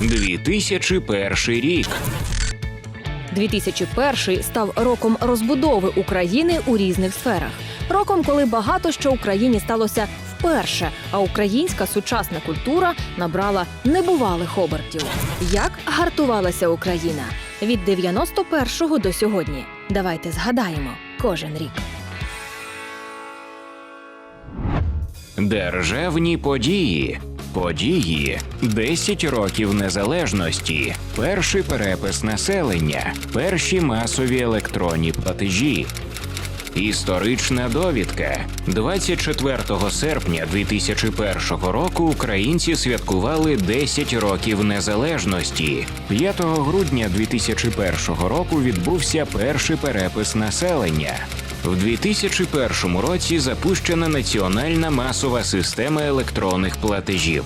2001 рік. 2001 став роком розбудови України у різних сферах. Роком, коли багато що Україні сталося вперше, а українська сучасна культура набрала небувалих обертів. Як гартувалася Україна від 91-го до сьогодні? Давайте згадаємо кожен рік. Державні події. Події 10 років незалежності, перший перепис населення, перші масові електронні платежі. Історична довідка 24 серпня 2001 року українці святкували 10 років незалежності. 5 грудня 2001 року відбувся перший перепис населення. В 2001 році запущена національна масова система електронних платежів.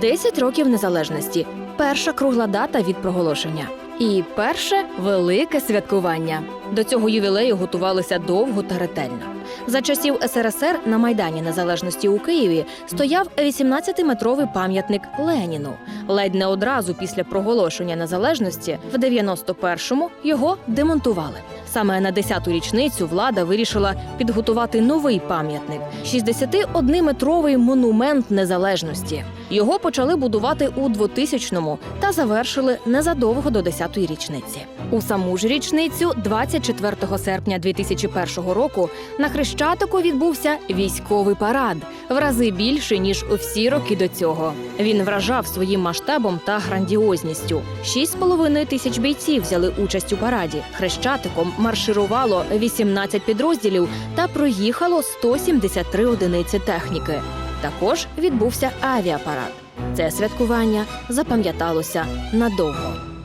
10 років незалежності. Перша кругла дата від проголошення. І перше велике святкування. До цього ювілею готувалися довго та ретельно. За часів СРСР на Майдані Незалежності у Києві стояв 18-метровий пам'ятник Леніну. Ледь не одразу після проголошення незалежності в 91-му його демонтували. Саме на 10-ту річницю влада вирішила підготувати новий пам'ятник 61-метровий монумент незалежності. Його почали будувати у 2000-му та завершили незадовго до 10-ї річниці. У саму ж річницю, 24 серпня 2001 року, на Хрещатику відбувся військовий парад в рази більше ніж у всі роки до цього. Він вражав своїм масштабом та грандіозністю. 6,5 тисяч бійців взяли участь у параді. Хрещатиком марширувало 18 підрозділів та проїхало 173 одиниці техніки. Також відбувся авіапарад. Це святкування запам'яталося надовго.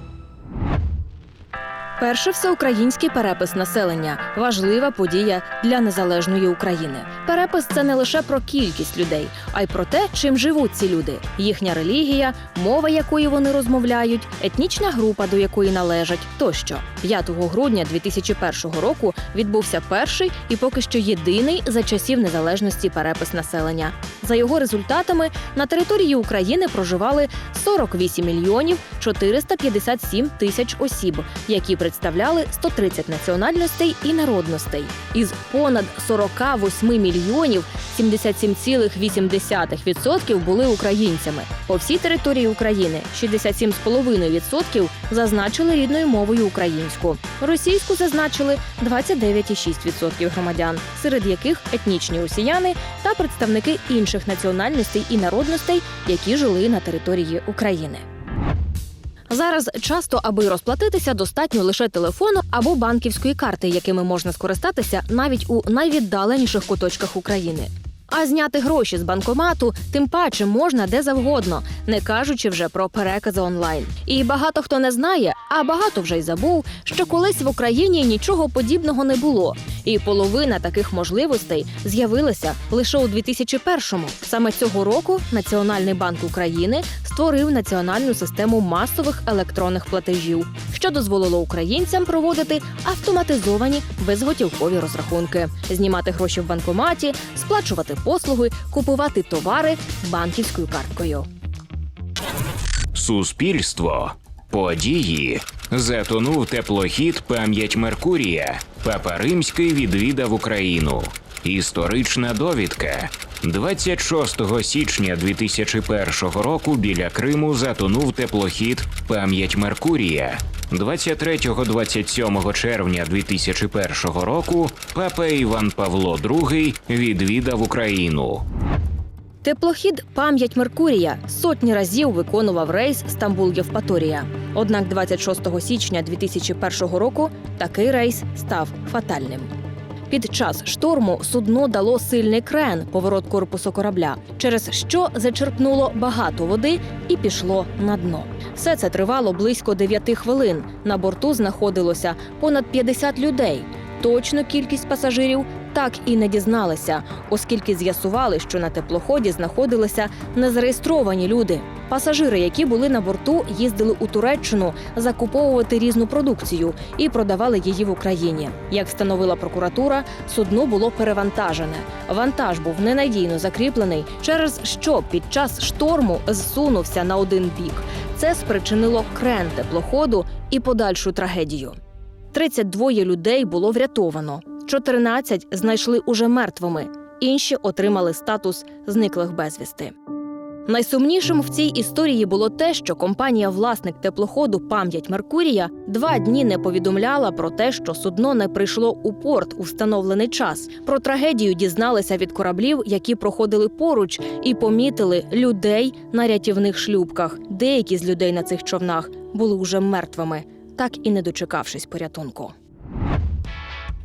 Перший всеукраїнський перепис населення важлива подія для незалежної України. Перепис це не лише про кількість людей, а й про те, чим живуть ці люди, їхня релігія, мова якої вони розмовляють, етнічна група, до якої належать, тощо. 5 грудня 2001 року відбувся перший і поки що єдиний за часів незалежності перепис населення. За його результатами на території України проживали 48 мільйонів 457 тисяч осіб, які представляли 130 національностей і народностей. Із понад 48 мільйонів 77,8% були українцями. По всій території України 67,5% зазначили рідною мовою українську. Російську зазначили 29,6% громадян, серед яких етнічні росіяни та представники інших національностей і народностей, які жили на території України. Зараз часто, аби розплатитися, достатньо лише телефону або банківської карти, якими можна скористатися навіть у найвіддаленіших куточках України. А зняти гроші з банкомату тим паче можна де завгодно, не кажучи вже про перекази онлайн. І багато хто не знає, а багато вже й забув, що колись в Україні нічого подібного не було. І половина таких можливостей з'явилася лише у 2001-му. Саме цього року Національний банк України створив національну систему масових електронних платежів, що дозволило українцям проводити автоматизовані безготівкові розрахунки, знімати гроші в банкоматі, сплачувати послуги, купувати товари банківською карткою. Суспільство. Події. Затонув теплохід Пам'ять Меркурія. Папа Римський відвідав Україну. Історична довідка. 26 січня 2001 року біля Криму затонув теплохід Пам'ять Меркурія. 23-27 червня 2001 року папа Іван Павло II відвідав Україну. Теплохід Пам'ять Меркурія сотні разів виконував рейс Стамбул Євпаторія. Однак 26 січня 2001 року такий рейс став фатальним. Під час шторму судно дало сильний крен поворот корпусу корабля, через що зачерпнуло багато води і пішло на дно. Все це тривало близько 9 хвилин. На борту знаходилося понад 50 людей. Точну кількість пасажирів так і не дізналися, оскільки з'ясували, що на теплоході знаходилися незареєстровані люди. Пасажири, які були на борту, їздили у Туреччину закуповувати різну продукцію і продавали її в Україні. Як встановила прокуратура, судно було перевантажене. Вантаж був ненадійно закріплений, через що під час шторму зсунувся на один бік. Це спричинило крен теплоходу і подальшу трагедію. 32 людей було врятовано, 14 знайшли уже мертвими, інші отримали статус зниклих безвісти. Найсумнішим в цій історії було те, що компанія власник теплоходу Пам'ять Меркурія два дні не повідомляла про те, що судно не прийшло у порт у встановлений час. Про трагедію дізналися від кораблів, які проходили поруч, і помітили людей на рятівних шлюбках. Деякі з людей на цих човнах були уже мертвими, так і не дочекавшись порятунку.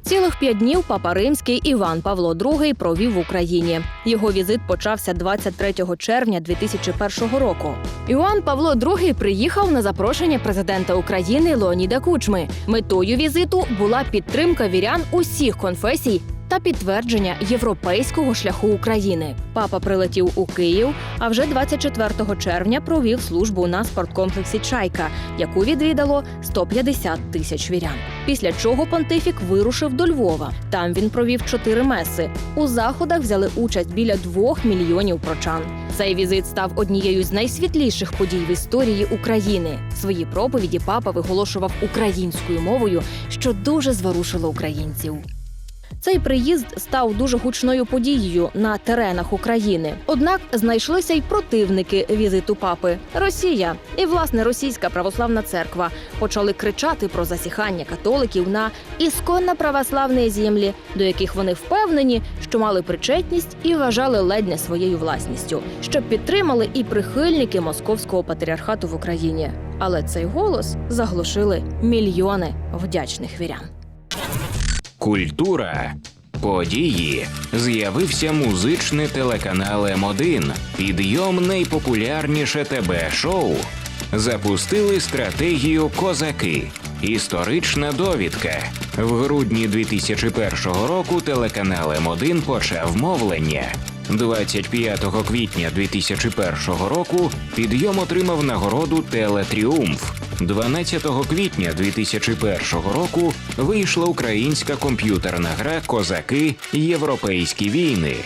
Цілих п'ять днів папа римський Іван Павло II провів в Україні. Його візит почався 23 червня 2001 року. Іван Павло II приїхав на запрошення президента України Леоніда Кучми. Метою візиту була підтримка вірян усіх конфесій. Та підтвердження європейського шляху України. Папа прилетів у Київ, а вже 24 червня провів службу на спорткомплексі Чайка, яку відвідало 150 тисяч вірян. Після чого понтифік вирушив до Львова. Там він провів чотири меси. У заходах взяли участь біля двох мільйонів прочан. Цей візит став однією з найсвітліших подій в історії України. Свої проповіді папа виголошував українською мовою, що дуже зворушило українців. Цей приїзд став дуже гучною подією на теренах України. Однак знайшлися й противники візиту папи. Росія і власне російська православна церква почали кричати про засіхання католиків на ісконно православні землі, до яких вони впевнені, що мали причетність і вважали ледь не своєю власністю, що підтримали і прихильники московського патріархату в Україні. Але цей голос заглушили мільйони вдячних вірян. Культура. Події з'явився музичний телеканал М1. Підйом найпопулярніше ТБ шоу. Запустили стратегію Козаки. Історична довідка. В грудні 2001 року телеканал М1 почав мовлення. 25 квітня 2001 року підйом отримав нагороду Телетріумф. 12 квітня 2001 року вийшла українська комп'ютерна гра Козаки Європейські війни.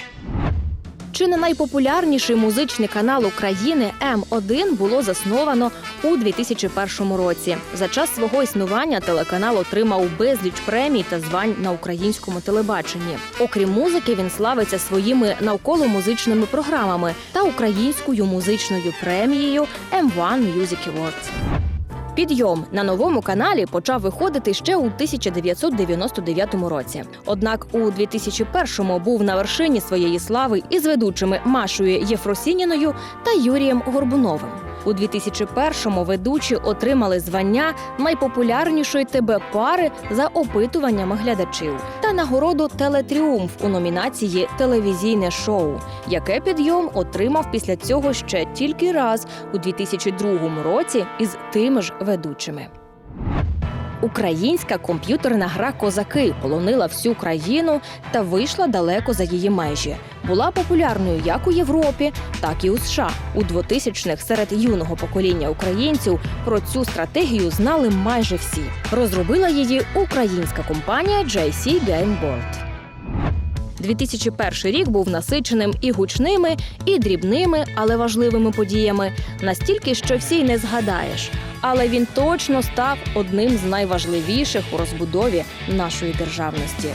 Чи не найпопулярніший музичний канал України М1 було засновано у 2001 році. За час свого існування телеканал отримав безліч премій та звань на українському телебаченні. Окрім музики, він славиться своїми навколомузичними програмами та українською музичною премією M1 Music Awards. Підйом на новому каналі почав виходити ще у 1999 році. Однак у 2001-му був на вершині своєї слави із ведучими Машою Єфросініною та Юрієм Горбуновим. У 2001-му ведучі отримали звання найпопулярнішої ТБ пари за опитуваннями глядачів та нагороду Телетріумф у номінації Телевізійне шоу, яке підйом отримав після цього ще тільки раз у 2002 році із тими ж ведучими. Українська комп'ютерна гра Козаки полонила всю країну та вийшла далеко за її межі. Була популярною як у Європі, так і у США. У 2000-х серед юного покоління українців про цю стратегію знали майже всі. Розробила її українська компанія JC Game Board. 2001 рік був насиченим і гучними, і дрібними, але важливими подіями, настільки, що всі й не згадаєш. Але він точно став одним з найважливіших у розбудові нашої державності.